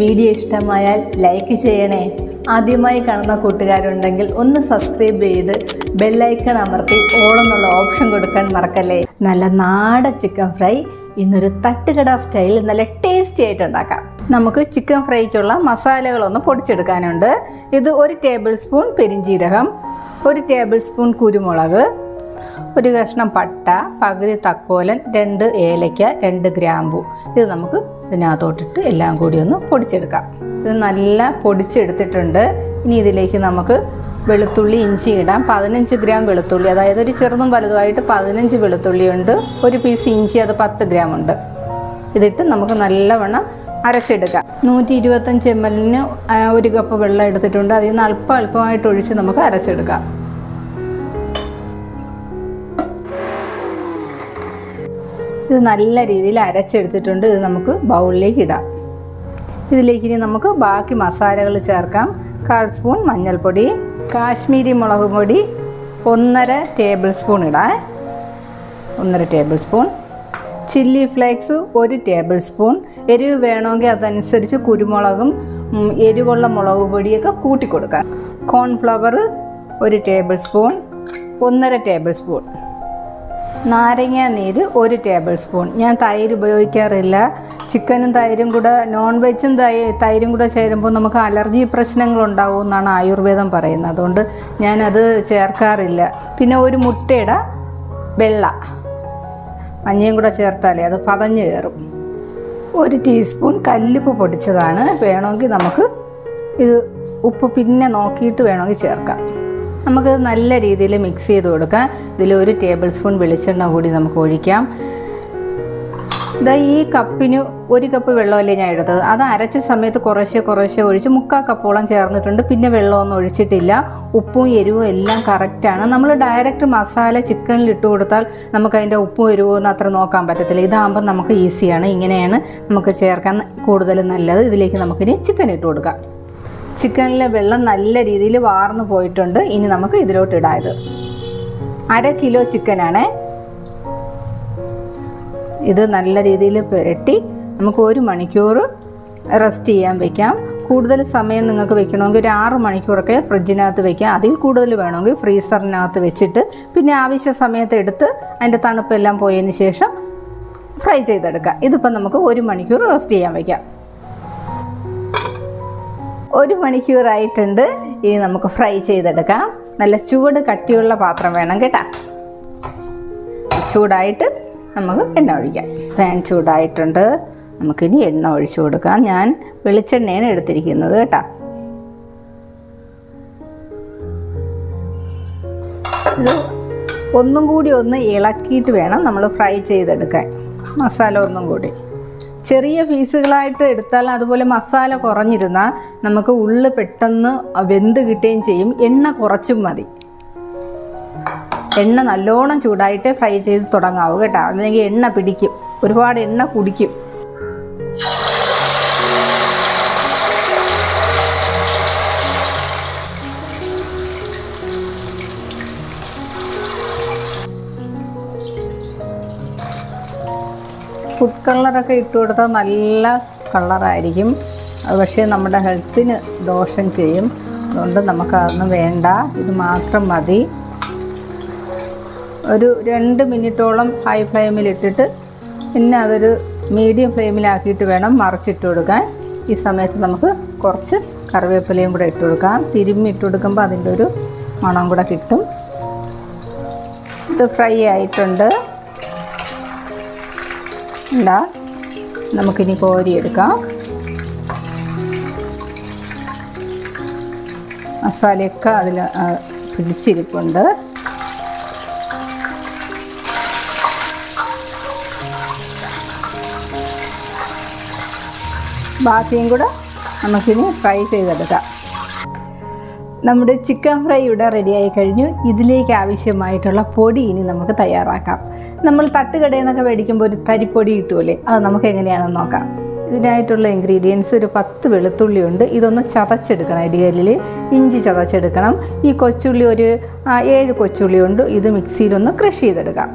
Video ഇഷ്ടമായാൽ like ചെയ്യണേ. ആദ്യമായി കാണുന്ന കൂട്ടുകാരുണ്ടെങ്കിൽ ഒന്ന് സബ്സ്ക്രൈബ് ചെയ്ത് ബെല്ലൈക്കൺ അമർത്തി ഓളെന്നുള്ള ഓപ്ഷൻ കൊടുക്കാൻ മറക്കല്ലേ. നല്ല നാടൻ ചിക്കൻ ഫ്രൈ ഇന്നൊരു തട്ടുകട സ്റ്റൈലിൽ നല്ല ടേസ്റ്റി ആയിട്ട് ഉണ്ടാക്കാം. നമുക്ക് ചിക്കൻ ഫ്രൈക്കുള്ള മസാലകളൊന്ന് പൊടിച്ചെടുക്കാനുണ്ട്. ഇത് ഒരു ടേബിൾ സ്പൂൺ പെരിഞ്ചീരകം ഒരു ടേബിൾ സ്പൂൺ കുരുമുളക് ഒരു കഷ്ണം പട്ട പകുതി തക്കോലൻ രണ്ട് ഏലയ്ക്ക രണ്ട് ഗ്രാമ്പു. ഇത് നമുക്ക് ഇതിനകത്തോട്ടിട്ട് എല്ലാം കൂടി ഒന്ന് പൊടിച്ചെടുക്കാം. ഇത് നല്ല പൊടിച്ചെടുത്തിട്ടുണ്ട്. ഇനി ഇതിലേക്ക് നമുക്ക് വെളുത്തുള്ളി ഇഞ്ചി ഇടാം. പതിനഞ്ച് ഗ്രാം വെളുത്തുള്ളി. അതായത് ഒരു ചെറുതും വലുതുമായിട്ട് പതിനഞ്ച് വെളുത്തുള്ളി ഉണ്ട് ഒരു പീസ് ഇഞ്ചി അത് പത്ത് ഗ്രാം ഉണ്ട്. ഇതിട്ട് നമുക്ക് നല്ലവണ്ണം അരച്ചെടുക്കാം. നൂറ്റി ഇരുപത്തഞ്ച് എം എല്ലിന് ഒരു കപ്പ് വെള്ളം എടുത്തിട്ടുണ്ട്. അതിൽ നിന്ന് അല്പം അല്പമായിട്ട് ഒഴിച്ച് നമുക്ക് അരച്ചെടുക്കാം. ഇത് നല്ല രീതിയിൽ അരച്ചെടുത്തിട്ടുണ്ട്. ഇത് നമുക്ക് ബൗളിലേക്ക് ഇടാം. ഇതിലേക്ക് ഇനി നമുക്ക് ബാക്കി മസാലകൾ ചേർക്കാം. കാൽ സ്പൂൺ മഞ്ഞൾപ്പൊടി കാശ്മീരി മുളക് പൊടി ഒന്നര ടേബിൾ സ്പൂൺ ഇടാം. ഒന്നര ടേബിൾ സ്പൂൺ. ചില്ലി ഫ്ലേക്സ് ഒരു ടേബിൾ സ്പൂൺ. എരിവ് വേണമെങ്കിൽ അതനുസരിച്ച് കുരുമുളകും എരിവുള്ള മുളക് പൊടിയൊക്കെ കൂട്ടിക്കൊടുക്കാം. കോൺഫ്ലവർ ഒരു ടേബിൾ സ്പൂൺ. ഒന്നര ടേബിൾ സ്പൂൺ. നാരങ്ങ നീര് ഒരു ടേബിൾ സ്പൂൺ. ഞാൻ തൈര് ഉപയോഗിക്കാറില്ല. ചിക്കനും തൈരും കൂടെ നോൺ വെജും തൈ തൈരും കൂടെ ചേരുമ്പോൾ നമുക്ക് അലർജി പ്രശ്നങ്ങൾ ഉണ്ടാവും എന്നാണ് ആയുർവേദം പറയുന്നത്. അതുകൊണ്ട് ഞാനത് ചേർക്കാറില്ല. പിന്നെ ഒരു മുട്ടയുടെ വെള്ള. മഞ്ഞയും കൂടെ ചേർത്താലേ അത് പതഞ്ഞു കയറും. ഒരു ടീസ്പൂൺ കല്ലുപ്പ് പൊടിച്ചതാണ്. വേണമെങ്കിൽ നമുക്ക് ഇത് ഉപ്പ് പിന്നെ നോക്കിയിട്ട് വേണമെങ്കിൽ ചേർക്കാം. നമുക്കത് നല്ല രീതിയിൽ മിക്സ് ചെയ്ത് കൊടുക്കാം. ഇതിൽ ഒരു ടേബിൾ സ്പൂൺ വെളിച്ചെണ്ണ കൂടി നമുക്ക് ഒഴിക്കാം. ഇതാ ഈ കപ്പിന് ഒരു കപ്പ് വെള്ളമല്ലേ ഞാൻ എടുത്തത്? അത് അരച്ച സമയത്ത് കുറേശ്ശെ കുറേശ്ശെ ഒഴിച്ച് മുക്കാൽ കപ്പോളം ചേർന്നിട്ടുണ്ട്. പിന്നെ വെള്ളമൊന്നും ഒഴിച്ചിട്ടില്ല. ഉപ്പും എരിവും എല്ലാം കറക്റ്റാണ് നമ്മൾ ഡയറക്റ്റ് മസാല ചിക്കനിൽ ഇട്ട് കൊടുത്താൽ നമുക്ക് അതിന്റെ ഉപ്പും എരിവും ഒന്നും അത്ര നോക്കാൻ പറ്റത്തില്ല. ഇതാകുമ്പോൾ നമുക്ക് ഈസിയാണ് ഇങ്ങനെയാണ് നമുക്ക് ചേർക്കാൻ കൂടുതൽ നല്ലത്. ഇതിലേക്ക് നമുക്കിനി ചിക്കൻ ഇട്ട് കൊടുക്കാം. ചിക്കനിലെ വെള്ളം നല്ല രീതിയിൽ വാർന്നു പോയിട്ടുണ്ട്. ഇനി നമുക്ക് ഇതിലോട്ട് ഇടായത്. അര കിലോ ചിക്കനാണ്. ഇത് നല്ല രീതിയിൽ പുരട്ടി നമുക്ക് ഒരു മണിക്കൂർ റെസ്റ്റ് ചെയ്യാൻ വെക്കാം. കൂടുതൽ സമയം നിങ്ങൾക്ക് വെക്കണമെങ്കിൽ ഒരു ആറ് മണിക്കൂറൊക്കെ ഫ്രിഡ്ജിനകത്ത് വെക്കാം. അതിൽ കൂടുതൽ വേണമെങ്കിൽ ഫ്രീസറിനകത്ത് വെച്ചിട്ട് പിന്നെ ആവശ്യ സമയത്ത് എടുത്ത് അതിന്റെ തണുപ്പെല്ലാം പോയതിന് ശേഷം ഫ്രൈ ചെയ്തെടുക്കാം. ഇതിപ്പോൾ നമുക്ക് ഒരു മണിക്കൂർ റെസ്റ്റ് ചെയ്യാൻ വെക്കാം. ഒരു മണിക്കൂറായിട്ടുണ്ട്. ഇനി നമുക്ക് ഫ്രൈ ചെയ്തെടുക്കാം. നല്ല ചൂട് കട്ടിയുള്ള പാത്രം വേണം കേട്ടാ. ചൂടായിട്ട് നമുക്ക് എണ്ണ ഒഴിക്കാം. പാൻ ചൂടായിട്ടുണ്ട്. നമുക്കിനി എണ്ണ ഒഴിച്ചു കൊടുക്കാം. ഞാൻ വെളിച്ചെണ്ണയാണ് എടുത്തിരിക്കുന്നത് കേട്ടാ. ഒന്നും കൂടി ഒന്ന് ഇളക്കിയിട്ട് വേണം നമ്മൾ ഫ്രൈ ചെയ്തെടുക്കാൻ. മസാല ഒന്നും കൂടി. ചെറിയ പീസുകളായിട്ട് എടുത്താൽ അതുപോലെ മസാല കുറഞ്ഞിരുന്നാൽ നമുക്ക് ഉള്ളു പെട്ടെന്ന് വെന്ത് കിട്ടുകയും ചെയ്യും. എണ്ണ കുറച്ചും മതി. എണ്ണ നല്ലോണം ചൂടായിട്ട് ഫ്രൈ ചെയ്ത് തുടങ്ങാവൂ കേട്ടോ. അല്ലെങ്കിൽ എണ്ണ പിടിക്കും. ഒരുപാട് എണ്ണ കുടിക്കും. ഫുഡ് കളറൊക്കെ ഇട്ട് കൊടുത്താൽ നല്ല കളറായിരിക്കും അത് പക്ഷേ നമ്മുടെ ഹെൽത്തിന് ദോഷം ചെയ്യും. അതുകൊണ്ട് നമുക്ക് നമുക്കതൊന്നും വേണ്ട. ഇത് മാത്രം മതി. ഒരു രണ്ട് മിനിറ്റോളം ഹൈ ഫ്ലെയിമിലിട്ടിട്ട് പിന്നെ അതൊരു മീഡിയം ഫ്ലെയിമിലാക്കിയിട്ട് വേണം മറിച്ചിട്ട് കൊടുക്കാൻ. ഈ സമയത്ത് നമുക്ക് കുറച്ച് കറിവേപ്പിലയും കൂടെ ഇട്ട് കൊടുക്കാം. തിരുമ്മി ഇട്ട് കൊടുക്കുമ്പോൾ അതിന്റെ ഒരു മണം കൂടെ കിട്ടും. ഇത് ഫ്രൈ ആയിട്ടുണ്ട്. ഉണ്ടാ നമുക്കിനി കോരിയെടുക്കാം. മസാലയൊക്കെ അതിൽ പിടിച്ചിരിപ്പുണ്ട്. ബാക്കിയും കൂടെ നമുക്കിനി ഫ്രൈ ചെയ്തെടുക്കാം. നമ്മുടെ ചിക്കൻ ഫ്രൈ ഇവിടെ റെഡിയായി കഴിഞ്ഞു. ഇതിലേക്ക് ആവശ്യമായിട്ടുള്ള പൊടി ഇനി നമുക്ക് തയ്യാറാക്കാം. നമ്മൾ തട്ടുകടയിൽ നിന്നൊക്കെ മേടിക്കുമ്പോൾ ഒരു തരിപ്പൊടി കിട്ടുമല്ലേ അത് നമുക്ക് എങ്ങനെയാണെന്ന് നോക്കാം. ഇതിനായിട്ടുള്ള ഇൻഗ്രീഡിയൻസ് ഒരു പത്ത് വെളുത്തുള്ളി ഉണ്ട്. ഇതൊന്ന് ചതച്ചെടുക്കണം ഇടികല്ലിൽ ഇഞ്ചി ചതച്ചെടുക്കണം. ഈ കൊച്ചുള്ളി ഒരു ഏഴ് കൊച്ചുള്ളി ഉണ്ട്. ഇത് മിക്സിയിലൊന്ന് ക്രഷ് ചെയ്തെടുക്കാം.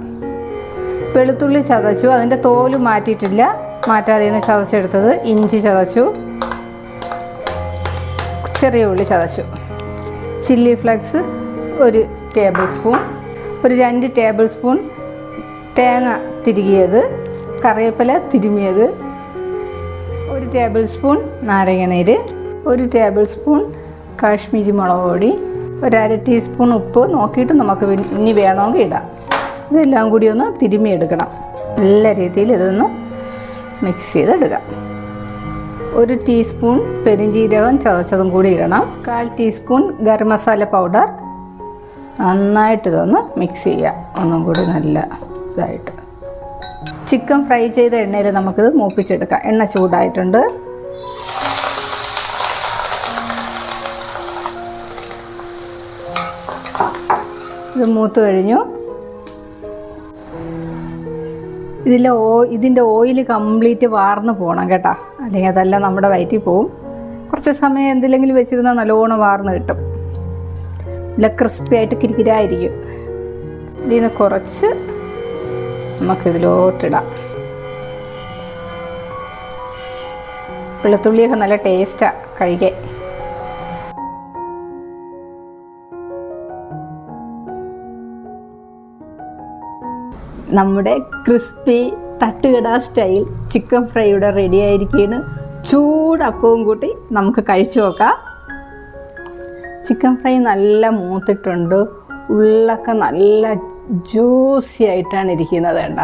വെളുത്തുള്ളി ചതച്ചു. അതിന്റെ തോൽ മാറ്റിയിട്ടില്ല. മാറ്റാതെയാണ് ചതച്ചെടുത്തത്. ഇഞ്ചി ചതച്ചു. ചെറിയ ഉള്ളി ചതച്ചു. ചില്ലി ഫ്ലക്സ് ഒരു ടേബിൾ സ്പൂൺ. ഒരു രണ്ട് ടേബിൾ സ്പൂൺ തേങ്ങ തിരുകിയത് കറിവേപ്പില തിരുമിയത് ഒരു ടേബിൾ സ്പൂൺ നാരങ്ങ നീര് ഒരു ടേബിൾ സ്പൂൺ കാശ്മീരി മുളക് പൊടി ഒരര ടീസ്പൂൺ ഉപ്പ്. നോക്കിയിട്ട് നമുക്ക് ഇനി- വേണമെങ്കിൽ ഇടാം. ഇതെല്ലാം കൂടി ഒന്ന് തിരുമിയെടുക്കണം. നല്ല രീതിയിൽ ഇതൊന്ന് മിക്സ് ചെയ്തെടുക്കാം. ഒരു ടീസ്പൂൺ പെരിഞ്ജീരകം ചതച്ചതും കൂടി ഇടണം. കാൽ ടീസ്പൂൺ ഗരം മസാല പൗഡർ നന്നായിട്ട് ഇതൊന്ന് മിക്സ് ചെയ്യാം. ഒന്നും കൂടി നല്ല ഇതായിട്ട്. ചിക്കൻ ഫ്രൈ ചെയ്ത എണ്ണയിൽ നമുക്കിത് മൂപ്പിച്ചെടുക്കാം. എണ്ണ ചൂടായിട്ടുണ്ട്. ഇത് മൂത്ത് കഴിഞ്ഞു. ഇതിലെ ഓ ഇതിന്റെ ഓയിൽ കംപ്ലീറ്റ് വാർന്ന് പോകണം കേട്ടോ. അല്ലെങ്കിൽ അതെല്ലാം നമ്മുടെ വയറ്റിൽ പോവും. കുറച്ച് സമയം എന്തിലെങ്കിലും വെച്ചിരുന്നാൽ നല്ലോണം വാർന്ന് കിട്ടും. നല്ല ക്രിസ്പി ആയിട്ട് കിരിക്കിരായിരിക്കും ഇതിൽ നിന്ന് കുറച്ച് നമുക്കിതിലോട്ടിടാം. വെളുത്തുള്ളിയൊക്കെ നല്ല ടേസ്റ്റാ കഴിക്കാൻ നമ്മുടെ ക്രിസ്പി തട്ടുകട സ്റ്റൈൽ ചിക്കൻ ഫ്രൈ ഇവിടെ റെഡി ആയിരിക്കുകയാണ് ചൂടപ്പവും കൂട്ടി നമുക്ക് കഴിച്ചു നോക്കാം. ചിക്കൻ ഫ്രൈ നല്ല മൂത്തിട്ടുണ്ട്. ഉള്ളൊക്കെ നല്ല ജ്യൂസി ആയിട്ടാണ് ഇരിക്കുന്നത് വേണ്ട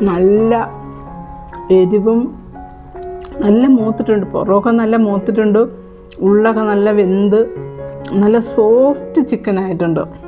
നല്ല എരിവും നല്ല മൂത്തിട്ടുണ്ട്. പുറമൊക്കെ നല്ല മൂത്തിട്ടുണ്ട്. ഉള്ളൊക്കെ നല്ല വെന്ത് നല്ല സോഫ്റ്റ് ചിക്കൻ ആയിട്ടുണ്ട്.